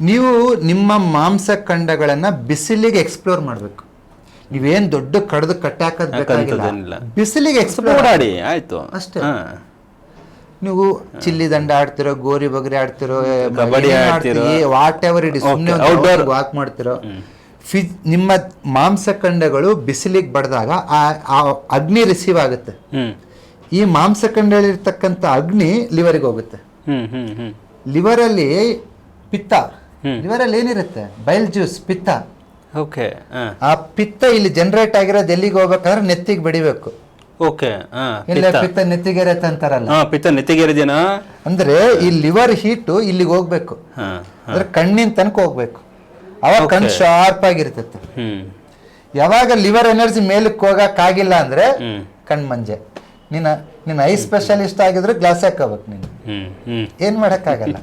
ನೀವು ನಿಮ್ಮ ಮಾಂಸಖಂಡಗಳನ್ನ ಬಿಸಿಲಿಗೆ ಎಕ್ಸ್ಪ್ಲೋರ್ ಮಾಡಬೇಕು. ನೀವೇನ್ ದೊಡ್ಡ ಕಡ್ದು ಕಟ್ಟಾಕದ್ ಬೇಕಾಗಿಲ್ಲ. ಬಿಸಿಲಿಗೆ ಎಕ್ಸ್ಪ್ಲೋರ್ ಮಾಡಿ ಆಯ್ತು. ಅಷ್ಟೇ. ನೀವು ಚಿಲ್ಲಿ ದಂಡ ಆಡ್ತಿರೋ ಗೋರಿ ಬಗರಿ ಆಡ್ತಿರೋ ಕಬಡ್ಡಿ ಆಡ್ತಿರೋ. ವಾಟ್ ಎವರ್ ಇಡಿ ಸುಮ್ಮನೆ Okay, outdoor. ವಾಕ್ ಮಾಡ್ತಿರೋ. ಫಿಜ್ ನಿಮ್ಮ ಮಾಂಸಖಂಡಗಳು ಬಿಸಿಲಿಗೆ ಬಡ್ದಾಗ ಆ ಅಗ್ನಿ ರಿಸೀವ್ ಆಗುತ್ತೆ. ಈ ಈ ಮಾಂಸಖಂಡಗಳಿರ್ತಕ್ಕಂಥ ಅಗ್ನಿ ಲಿವರಿಗೆ ಹೋಗುತ್ತೆ. ಲಿವರ್ ಅಲ್ಲಿ ಹ್ಮ್. ಲಿವರಲ್ಲಿ ಪಿತ್ತ ಲಿವರಲ್ಲಿ ಏನಿರುತ್ತೆ? ಬೈಲ್ ಜ್ಯೂಸ್ ಪಿತ್ತ. ಓಕೆ. ಆ ಪಿತ್ತ ಇಲ್ಲಿ ಜನರೇಟ್ ಆಗಿರೋದು ಎಲ್ಲಿಗೆ ಹೋಗ್ಬೇಕಂದ್ರೆ ನೆತ್ತಿಗೆ ಬಡಿಬೇಕು. ಓಕೆ ಇಲ್ಲ ಪಿತ್ತ. ನೆತ್ತಿಗೆರೆತ ಅಂತಾರಲ್ಲ. ಹಾ ಪಿತ್ತ ನೆತ್ತಿಗೇರಿದೇನಾ? ಅಂದ್ರೆ ಈ ಲಿವರ್ ಹೀಟು ಇಲ್ಲಿಗೆ ಹೋಗ್ಬೇಕು. ಅಂದ್ರೆ ಕಣ್ಣಿನ ತನಕ ಹೋಗ್ಬೇಕು. ಅವಾಗ ಕಣ್ಣು ಶಾರ್ಪ್ ಆಗಿರ್ತೈತೆ. ಯಾವಾಗ ಲಿವರ್ ಎನರ್ಜಿ ಮೇಲಕ್ಕೆ ಹೋಗಕ್ಕಾಗಿಲ್ಲ ಅಂದ್ರೆ ಕಣ್ಣು ಕಣ್ ಮಂಜೆ ನಿನ್ನ ನಿನ್ನ ಐ ಸ್ಪೆಷಲಿಸ್ಟ್ ಆಗಿದ್ರೆ ಗ್ಲಾಸ್ ಹಾಕೋಬೇಕು ನೀನು. ಏನ್ ಮಾಡಕ್ಕಾಗಲ್ಲ.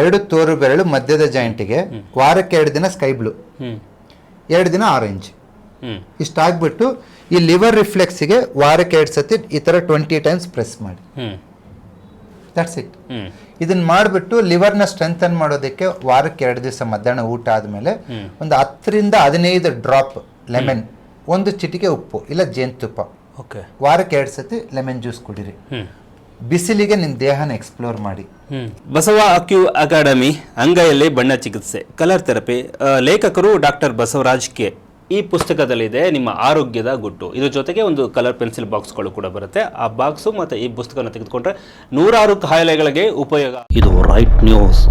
ಎರಡು ತೋರು ಬೆರಳು ಮಧ್ಯದ ಜಾಯಿಂಟಿಗೆ ವಾರಕ್ಕೆ ಎರಡು ದಿನ ಸ್ಕೈ ಬ್ಲೂ ಎರಡು ದಿನ ಆರೆಂಜ್ ಇಷ್ಟಾಗ್ಬಿಟ್ಟು ಈ ಲಿವರ್ ರಿಫ್ಲೆಕ್ಸಿಗೆ ವಾರಕ್ಕೆ ಎರಡು ಸತಿ ಈ ಥರ ಟ್ವೆಂಟಿ ಟೈಮ್ಸ್ ಪ್ರೆಸ್ ಮಾಡಿ. ದಟ್ಸ್ ಇಟ್ ಇದನ್ನ ಮಾಡಿಬಿಟ್ಟು ಲಿವರ್ನ ಸ್ಟ್ರೆಂಥನ್ ಮಾಡೋದಕ್ಕೆ ವಾರಕ್ಕೆ ಎರಡು ದಿವಸ ಮಧ್ಯಾಹ್ನ ಊಟ ಆದಮೇಲೆ ಒಂದು ಹತ್ತರಿಂದ ಹದಿನೈದು ಡ್ರಾಪ್ ಲೆಮನ್ ಒಂದು ಚಿಟಿಕೆ ಉಪ್ಪು ಇಲ್ಲ ಜೇನುತುಪ್ಪ. ಓಕೆ ವಾರಕ್ಕೆ ಎರಡು ಸತಿ ಲೆಮನ್ ಜ್ಯೂಸ್ ಕುಡೀರಿ. ಬಿಸಿಲಿಗೆ ನಿಮ್ಮ ದೇಹನ ಎಕ್ಸ್ಪ್ಲೋರ್ ಮಾಡಿ. ಬಸವ ಅಕ್ಯೂ ಅಕಾಡೆಮಿ ಅಂಗೈಯಲ್ಲಿ ಬಣ್ಣ ಚಿಕಿತ್ಸೆ. ಕಲರ್ ಥೆರಪಿ ಲೇಖಕರು ಡಾಕ್ಟರ್ ಬಸವರಾಜ್ ಕೆ. ಈ ಪುಸ್ತಕದಲ್ಲಿದೆ ನಿಮ್ಮ ಆರೋಗ್ಯದ ಗುಟ್ಟು. ಇದ್ರ ಜೊತೆಗೆ ಒಂದು ಕಲರ್ ಪೆನ್ಸಿಲ್ ಬಾಕ್ಸ್ಗಳು ಕೂಡ ಬರುತ್ತೆ. ಆ ಬಾಕ್ಸು ಮತ್ತು ಈ ಪುಸ್ತಕನ ತೆಗೆದುಕೊಂಡ್ರೆ ನೂರಾರು ಕಾಯಿಲೆಗಳಿಗೆ ಉಪಯೋಗ. ಇದು ರೈಟ್ ನ್ಯೂಸ್